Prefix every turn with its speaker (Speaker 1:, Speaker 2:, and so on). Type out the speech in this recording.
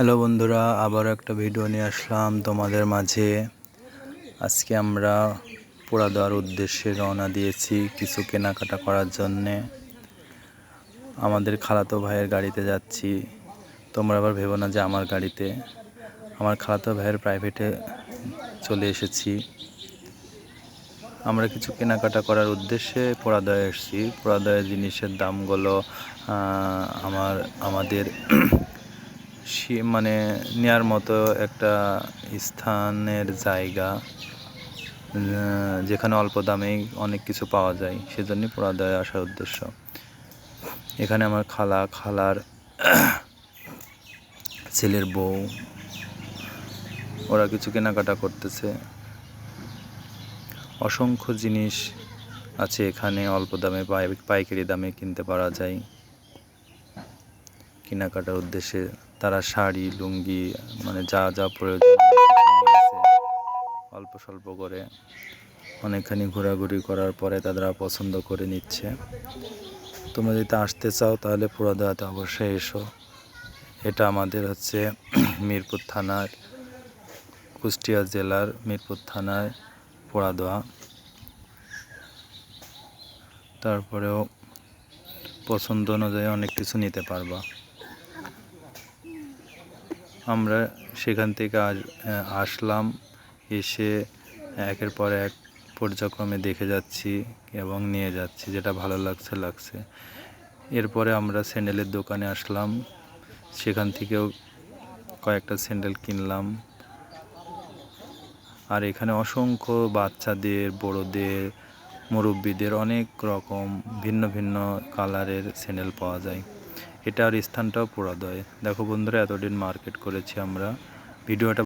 Speaker 1: Hello বন্ধুরা আবার একটা ভিডিও নিয়ে আসলাম তোমাদের মাঝে। আজকে আমরা পোড়া দেওয়ার উদ্দেশ্যে রওনা দিয়েছি কিছু কেনাকাটা করার জন্যে। আমাদের খালাতো ভাইয়ের গাড়িতে যাচ্ছি। তোমরা আবার ভেবো না যে আমার গাড়িতে। আমার খালাতো ভাইয়ের প্রাইভেটে চলে এসেছি। আমরা কিছু কেনাকাটা করার উদ্দেশ্যে পোড়াদয়ে এসেছি। পোড়াদয়ের জিনিসের দামগুলো আমার, আমাদের মানে নেয়ার মতো একটা স্থানের জায়গা যেখানে অল্প দামেই অনেক কিছু পাওয়া যায়। সেজন্য পোড়াদয়ে আসার উদ্দেশ্য। এখানে আমার খালা, খালার ছেলের বউ, ওরা কিছু কেনাকাটা করতেছে। অসংখ্য জিনিস আছে এখানে, অল্প দামে পাই- পাইকারি দামে কিনতে পারা যায়। কেনাকাটার উদ্দেশ্যে তারা শাড়ি, লুঙ্গি মানে যা যা প্রয়োজন অল্প স্বল্প করে অনেকখানি ঘোরাঘুরি করার পরে তারা পছন্দ করে নিচ্ছে। তোমরা যদি আসতে চাও তাহলে পুরাদাতে অবশ্যই এসো। এটা আমাদের হচ্ছে মিরপুর থানার কুষ্টিয়া জেলার মিরপুর থানার পোড়াদোয়া। তারপরেও পছন্দ অনুযায়ী অনেক কিছু নিতে পারবা। আমরা সেখান থেকে আস- আসলাম, এসে একের পর এক পর্যায়ক্রমে দেখে যাচ্ছি এবং নিয়ে যাচ্ছি, যেটা ভালো লাগছে লাগছে। এরপরে আমরা স্যান্ডেলের দোকানে আসলাম, সেখান থেকেও কয়েকটা স্যান্ডেল কিনলাম। আর এখানে অসংখ্য বাচ্চাদের, বড়দের, মুরব্বীদের অনেক রকম ভিন্ন ভিন্ন কালারের স্যান্ডেল পাওয়া যায়। এটার স্থানটাও পোড়া দেয় দেখো বন্ধুরা এতদিন মার্কেট করেছি আমরা। ভিডিওটা